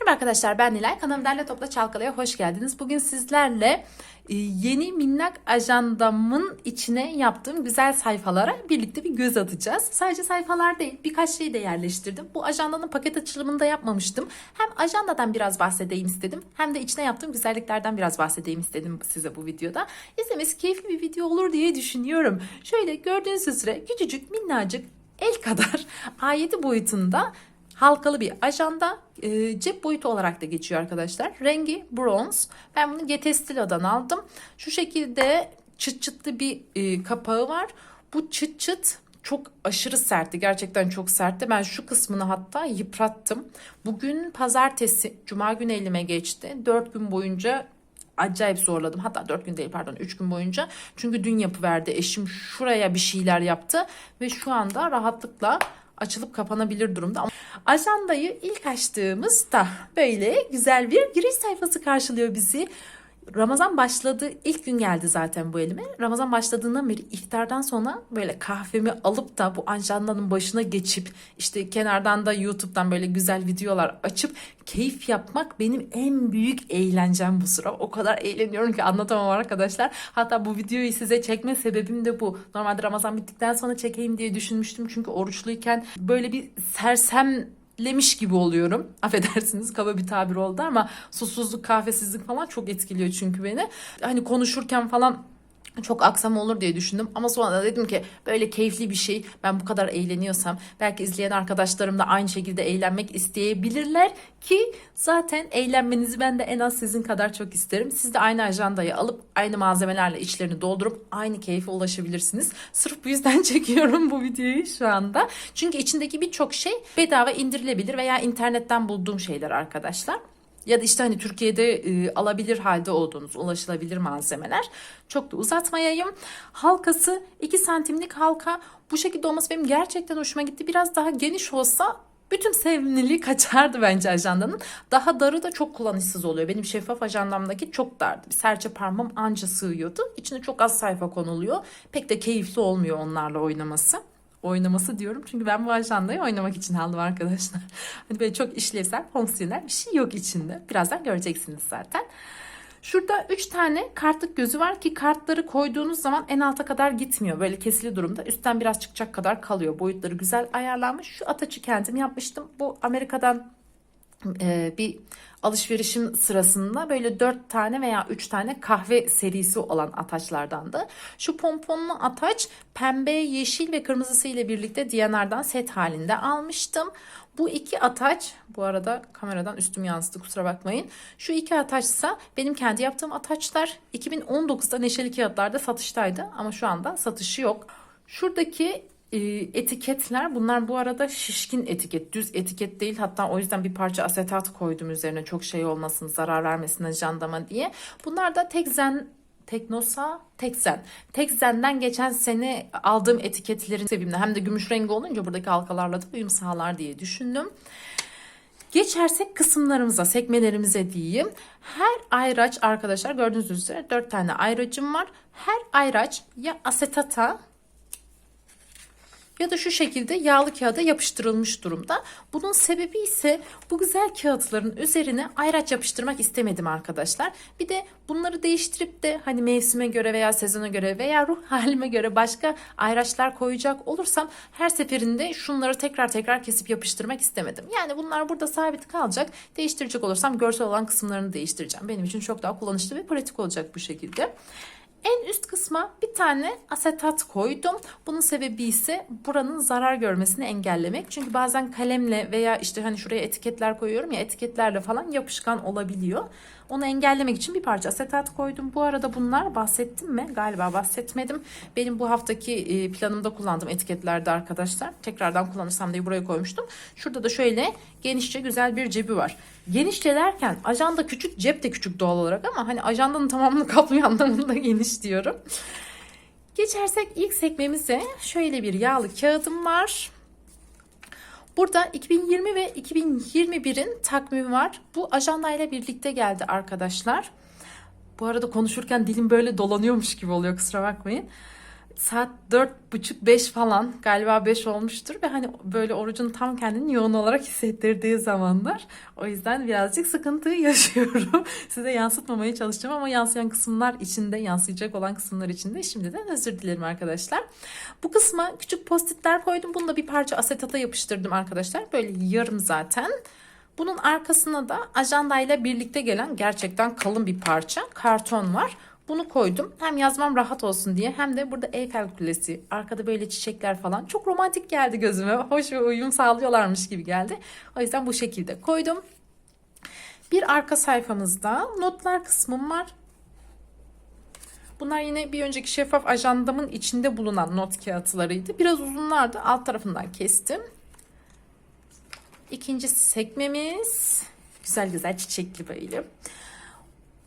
Merhaba arkadaşlar ben Nilay. Kanalım Derle Topla Çalkalı'ya hoş geldiniz. Bugün sizlerle e, yeni minnak ajandamın içine yaptığım güzel sayfalara birlikte bir göz atacağız. Sadece sayfalar değil birkaç şey de yerleştirdim. Bu ajandanın paket açılımını da yapmamıştım. Hem ajandadan biraz bahsedeyim istedim hem de içine yaptığım güzelliklerden biraz bahsedeyim istedim size bu videoda. İzlemesi keyifli bir video olur diye düşünüyorum. Şöyle gördüğünüz üzere küçücük minnacık el kadar A7 boyutunda halkalı bir ajanda e, cep boyutu olarak da geçiyor arkadaşlar. Rengi bronz. Ben bunu Getestilo'dan aldım. Şu şekilde çıt çıtlı bir e, kapağı var. Bu çıt çıt çok aşırı sertti. Gerçekten çok sertti. Ben şu kısmını hatta yıprattım. Bugün pazartesi, cuma günü elime geçti. 4 gün boyunca acayip zorladım. Hatta 4 gün değil pardon 3 gün boyunca. Çünkü dün yapıverdi. Eşim şuraya bir şeyler yaptı. Ve şu anda rahatlıkla açılıp kapanabilir durumda. Ama Ajandayı ilk açtığımızda böyle güzel bir giriş sayfası karşılıyor bizi. Ramazan başladı ilk gün geldi zaten bu elime. Ramazan başladığından beri iftardan sonra böyle kahvemi alıp da bu ajandanın başına geçip işte kenardan da YouTube'dan böyle güzel videolar açıp keyif yapmak benim en büyük eğlencem bu sıra. O kadar eğleniyorum ki anlatamam arkadaşlar. Hatta bu videoyu size çekme sebebim de bu. Normalde Ramazan bittikten sonra çekeyim diye düşünmüştüm. Çünkü oruçluyken böyle bir sersem lemiş gibi oluyorum. Affedersiniz kaba bir tabir oldu ama susuzluk, kahvesizlik falan çok etkiliyor çünkü beni. Hani konuşurken falan çok aksam olur diye düşündüm ama sonra da dedim ki böyle keyifli bir şey ben bu kadar eğleniyorsam belki izleyen arkadaşlarım da aynı şekilde eğlenmek isteyebilirler ki zaten eğlenmenizi ben de en az sizin kadar çok isterim. Siz de aynı ajandayı alıp aynı malzemelerle içlerini doldurup aynı keyfe ulaşabilirsiniz. Sırf bu yüzden çekiyorum bu videoyu şu anda. Çünkü içindeki birçok şey bedava indirilebilir veya internetten bulduğum şeyler arkadaşlar ya da işte hani Türkiye'de e, alabilir halde olduğunuz ulaşılabilir malzemeler. Çok da uzatmayayım. Halkası 2 santimlik halka bu şekilde olması benim gerçekten hoşuma gitti. Biraz daha geniş olsa bütün sevimliliği kaçardı bence ajandanın. Daha darı da çok kullanışsız oluyor. Benim şeffaf ajandamdaki çok dardı. Bir serçe parmağım anca sığıyordu. İçine çok az sayfa konuluyor. Pek de keyifli olmuyor onlarla oynaması oynaması diyorum. Çünkü ben bu ajandayı oynamak için aldım arkadaşlar. Hani böyle çok işlevsel, fonksiyonel bir şey yok içinde. Birazdan göreceksiniz zaten. Şurada 3 tane kartlık gözü var ki kartları koyduğunuz zaman en alta kadar gitmiyor. Böyle kesili durumda. Üstten biraz çıkacak kadar kalıyor. Boyutları güzel ayarlanmış. Şu ataçı kendim yapmıştım. Bu Amerika'dan e, bir alışverişim sırasında böyle 4 tane veya 3 tane kahve serisi olan ataçlardandı. Şu pomponlu ataç pembe, yeşil ve kırmızısı ile birlikte Diyanar'dan set halinde almıştım. Bu iki ataç, bu arada kameradan üstüm yansıdı kusura bakmayın. Şu iki ataçsa benim kendi yaptığım ataçlar 2019'da Neşeli Kağıtlar'da satıştaydı ama şu anda satışı yok. Şuradaki e, etiketler bunlar bu arada şişkin etiket düz etiket değil hatta o yüzden bir parça asetat koydum üzerine çok şey olmasın zarar vermesin ajandama diye bunlar da Tekzen Teknosa Tekzen. Tekzen'den geçen sene aldığım etiketlerin sevimli hem de gümüş rengi olunca buradaki halkalarla da uyum sağlar diye düşündüm. Geçersek kısımlarımıza, sekmelerimize diyeyim. Her ayraç arkadaşlar gördüğünüz üzere 4 tane ayracım var. Her ayraç ya asetata ya da şu şekilde yağlı kağıda yapıştırılmış durumda. Bunun sebebi ise bu güzel kağıtların üzerine ayraç yapıştırmak istemedim arkadaşlar. Bir de bunları değiştirip de hani mevsime göre veya sezona göre veya ruh halime göre başka ayraçlar koyacak olursam her seferinde şunları tekrar tekrar kesip yapıştırmak istemedim. Yani bunlar burada sabit kalacak. Değiştirecek olursam görsel olan kısımlarını değiştireceğim. Benim için çok daha kullanışlı ve pratik olacak bu şekilde. En üst kısma bir tane asetat koydum. Bunun sebebi ise buranın zarar görmesini engellemek. Çünkü bazen kalemle veya işte hani şuraya etiketler koyuyorum ya etiketlerle falan yapışkan olabiliyor. Onu engellemek için bir parça asetat koydum. Bu arada bunlar bahsettim mi? Galiba bahsetmedim. Benim bu haftaki e, planımda kullandığım etiketlerde arkadaşlar. Tekrardan kullanırsam diye buraya koymuştum. Şurada da şöyle genişçe güzel bir cebi var. Genişçe derken ajanda küçük, cep de küçük doğal olarak ama hani ajandanın tamamını kaplıyor anlamında geniş diyorum. Geçersek ilk sekmemize şöyle bir yağlı kağıdım var. Burada 2020 ve 2021'in takvimi var. Bu ajandayla birlikte geldi arkadaşlar. Bu arada konuşurken dilim böyle dolanıyormuş gibi oluyor kusura bakmayın. Saat dört buçuk beş falan galiba beş olmuştur ve hani böyle orucun tam kendini yoğun olarak hissettirdiği zamanlar. O yüzden birazcık sıkıntı yaşıyorum. Size yansıtmamaya çalışacağım ama yansıyan kısımlar içinde, yansıyacak olan kısımlar içinde şimdiden özür dilerim arkadaşlar. Bu kısma küçük postitler koydum. Bunu da bir parça asetata yapıştırdım arkadaşlar. Böyle yarım zaten. Bunun arkasına da ajandayla birlikte gelen gerçekten kalın bir parça karton var. Bunu koydum. Hem yazmam rahat olsun diye hem de burada Eyfel Kulesi, arkada böyle çiçekler falan çok romantik geldi gözüme. Hoş ve uyum sağlıyorlarmış gibi geldi. O yüzden bu şekilde koydum. Bir arka sayfamızda notlar kısmım var. Bunlar yine bir önceki şeffaf ajandamın içinde bulunan not kağıtlarıydı. Biraz uzunlardı. Alt tarafından kestim. İkinci sekmemiz. Güzel güzel çiçekli böyle.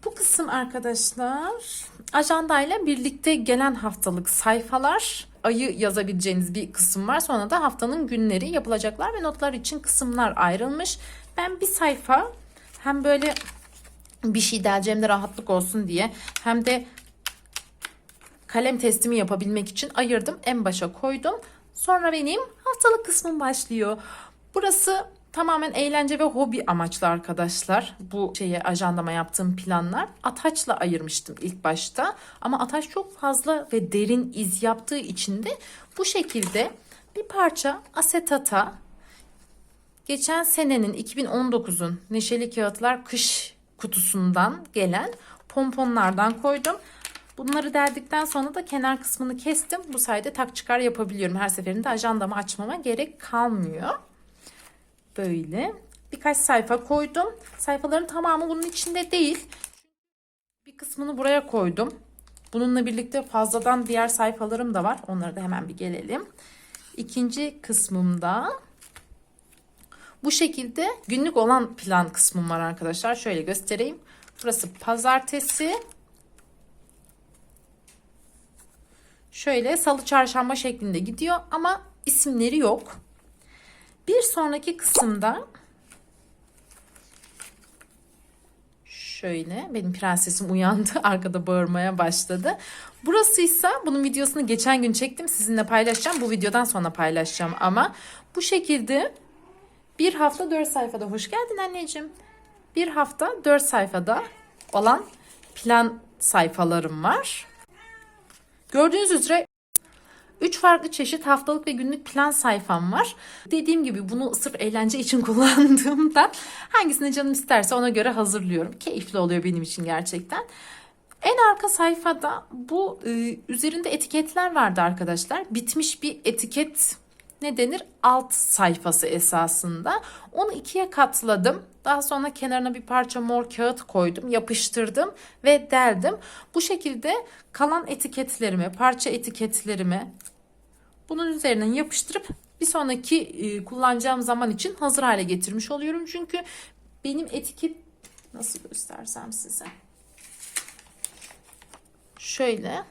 Bu kısım arkadaşlar ajandayla birlikte gelen haftalık sayfalar ayı yazabileceğiniz bir kısım var. Sonra da haftanın günleri yapılacaklar ve notlar için kısımlar ayrılmış. Ben bir sayfa hem böyle bir şey deleceğimde rahatlık olsun diye hem de kalem testimi yapabilmek için ayırdım. En başa koydum. Sonra benim haftalık kısmım başlıyor. Burası tamamen eğlence ve hobi amaçlı arkadaşlar. Bu şeye ajandama yaptığım planlar. Ataç'la ayırmıştım ilk başta. Ama Ataç çok fazla ve derin iz yaptığı için de bu şekilde bir parça asetata geçen senenin 2019'un Neşeli Kağıtlar kış kutusundan gelen pomponlardan koydum. Bunları derdikten sonra da kenar kısmını kestim. Bu sayede tak çıkar yapabiliyorum. Her seferinde ajandamı açmama gerek kalmıyor. Böyle. Birkaç sayfa koydum. Sayfaların tamamı bunun içinde değil. Bir kısmını buraya koydum. Bununla birlikte fazladan diğer sayfalarım da var. Onlara da hemen bir gelelim. İkinci kısmımda bu şekilde günlük olan plan kısmım var arkadaşlar. Şöyle göstereyim. Burası pazartesi. Şöyle salı çarşamba şeklinde gidiyor ama isimleri yok. Bir sonraki kısımda şöyle benim prensesim uyandı arkada bağırmaya başladı. Burası ise bunun videosunu geçen gün çektim sizinle paylaşacağım. Bu videodan sonra paylaşacağım ama bu şekilde bir hafta dört sayfada hoş geldin anneciğim. Bir hafta dört sayfada olan plan sayfalarım var. Gördüğünüz üzere 3 farklı çeşit haftalık ve günlük plan sayfam var. Dediğim gibi bunu sırf eğlence için kullandığımda hangisini canım isterse ona göre hazırlıyorum. Keyifli oluyor benim için gerçekten. En arka sayfada bu e, üzerinde etiketler vardı arkadaşlar. Bitmiş bir etiket ne denir? Alt sayfası esasında. Onu ikiye katladım. Daha sonra kenarına bir parça mor kağıt koydum, yapıştırdım ve deldim. Bu şekilde kalan etiketlerimi, parça etiketlerimi bunun üzerinden yapıştırıp bir sonraki e, kullanacağım zaman için hazır hale getirmiş oluyorum. Çünkü benim etiket nasıl göstersem size. Şöyle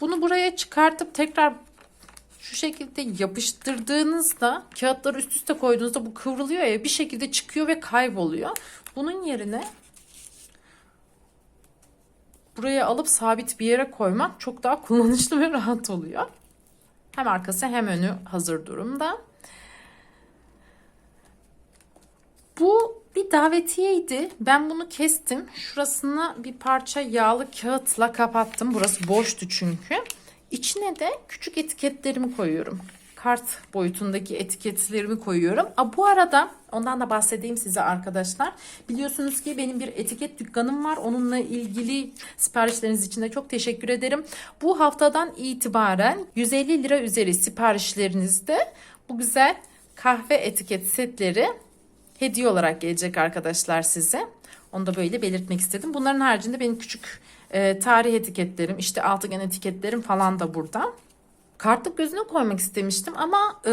bunu buraya çıkartıp tekrar şu şekilde yapıştırdığınızda kağıtları üst üste koyduğunuzda bu kıvrılıyor ya bir şekilde çıkıyor ve kayboluyor. Bunun yerine buraya alıp sabit bir yere koymak çok daha kullanışlı ve rahat oluyor. Hem arkası hem önü hazır durumda. Bu bir davetiyeydi. Ben bunu kestim. Şurasını bir parça yağlı kağıtla kapattım. Burası boştu çünkü. İçine de küçük etiketlerimi koyuyorum. Kart boyutundaki etiketlerimi koyuyorum. A, bu arada ondan da bahsedeyim size arkadaşlar. Biliyorsunuz ki benim bir etiket dükkanım var. Onunla ilgili siparişleriniz için de çok teşekkür ederim. Bu haftadan itibaren 150 lira üzeri siparişlerinizde bu güzel kahve etiket setleri hediye olarak gelecek arkadaşlar size. Onu da böyle belirtmek istedim. Bunların haricinde benim küçük e, tarih etiketlerim, işte altıgen etiketlerim falan da burada. Kartlık gözüne koymak istemiştim ama e,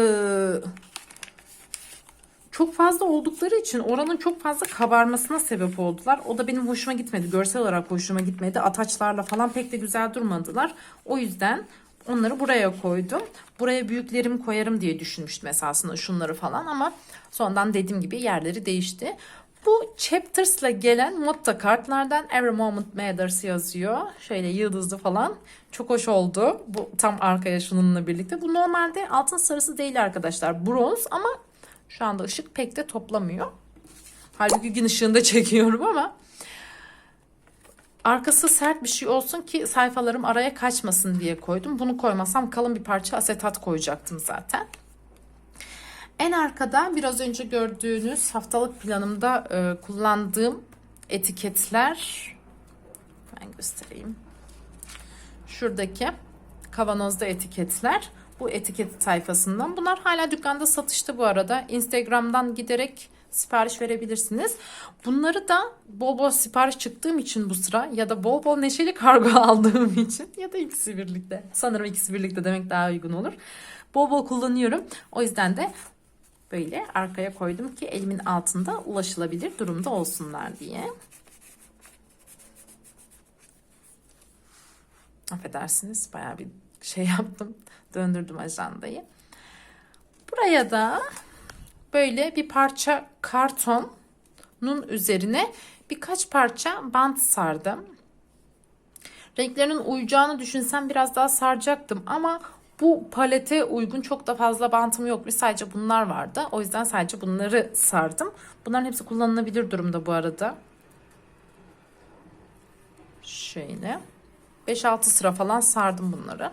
çok fazla oldukları için oranın çok fazla kabarmasına sebep oldular. O da benim hoşuma gitmedi. Görsel olarak hoşuma gitmedi. Ataçlarla falan pek de güzel durmadılar. O yüzden onları buraya koydum. Buraya büyüklerimi koyarım diye düşünmüştüm esasında şunları falan ama sonradan dediğim gibi yerleri değişti. Bu Chapters'la gelen motto kartlardan Every Moment Matters yazıyor. Şöyle yıldızlı falan. Çok hoş oldu. Bu tam arkaya şununla birlikte. Bu normalde altın sarısı değil arkadaşlar. Bronz ama şu anda ışık pek de toplamıyor. Halbuki gün ışığında çekiyorum ama arkası sert bir şey olsun ki sayfalarım araya kaçmasın diye koydum. Bunu koymasam kalın bir parça asetat koyacaktım zaten. En arkada biraz önce gördüğünüz haftalık planımda e, kullandığım etiketler ben göstereyim. Şuradaki kavanozda etiketler bu etiket sayfasından. Bunlar hala dükkanda satışta bu arada. Instagram'dan giderek sipariş verebilirsiniz. Bunları da bol bol sipariş çıktığım için bu sıra ya da bol bol neşeli kargo aldığım için ya da ikisi birlikte. Sanırım ikisi birlikte demek daha uygun olur. Bol bol kullanıyorum. O yüzden de böyle arkaya koydum ki elimin altında ulaşılabilir durumda olsunlar diye. Affedersiniz bayağı bir şey yaptım. Döndürdüm ajandayı. Buraya da böyle bir parça kartonun üzerine birkaç parça bant sardım. Renklerinin uyacağını düşünsem biraz daha saracaktım ama bu palete uygun çok da fazla bantım yok. Sadece bunlar vardı. O yüzden sadece bunları sardım. Bunların hepsi kullanılabilir durumda bu arada. Şöyle. 5-6 sıra falan sardım bunları.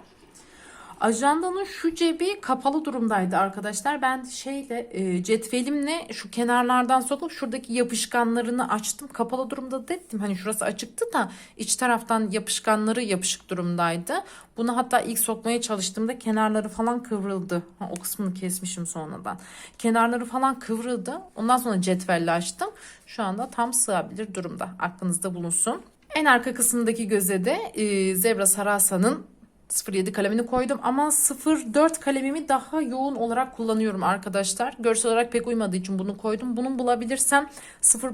Ajandanın şu cebi kapalı durumdaydı arkadaşlar. Ben şeyle e, cetvelimle şu kenarlardan sokup şuradaki yapışkanlarını açtım. Kapalı durumda dedim. Hani şurası açıktı da iç taraftan yapışkanları yapışık durumdaydı. Bunu hatta ilk sokmaya çalıştığımda kenarları falan kıvrıldı. Ha, o kısmını kesmişim sonradan. Kenarları falan kıvrıldı. Ondan sonra cetvelle açtım. Şu anda tam sığabilir durumda. Aklınızda bulunsun. En arka kısmındaki göze de e, Zebra Sarasa'nın 07 kalemini koydum ama 04 kalemimi daha yoğun olarak kullanıyorum arkadaşlar. Görsel olarak pek uymadığı için bunu koydum. Bunu bulabilirsem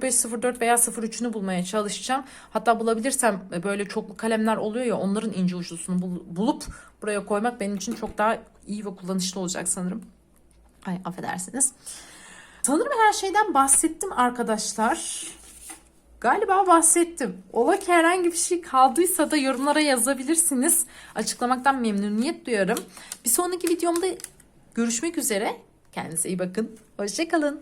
05, 04 veya 03'ünü bulmaya çalışacağım. Hatta bulabilirsem e, böyle çoklu kalemler oluyor ya onların ince uçlusunu bul- bulup buraya koymak benim için çok daha iyi ve kullanışlı olacak sanırım. Ay affedersiniz. Sanırım her şeyden bahsettim arkadaşlar. Galiba bahsettim. Ola ki herhangi bir şey kaldıysa da yorumlara yazabilirsiniz. Açıklamaktan memnuniyet duyarım. Bir sonraki videomda görüşmek üzere. Kendinize iyi bakın. Hoşçakalın.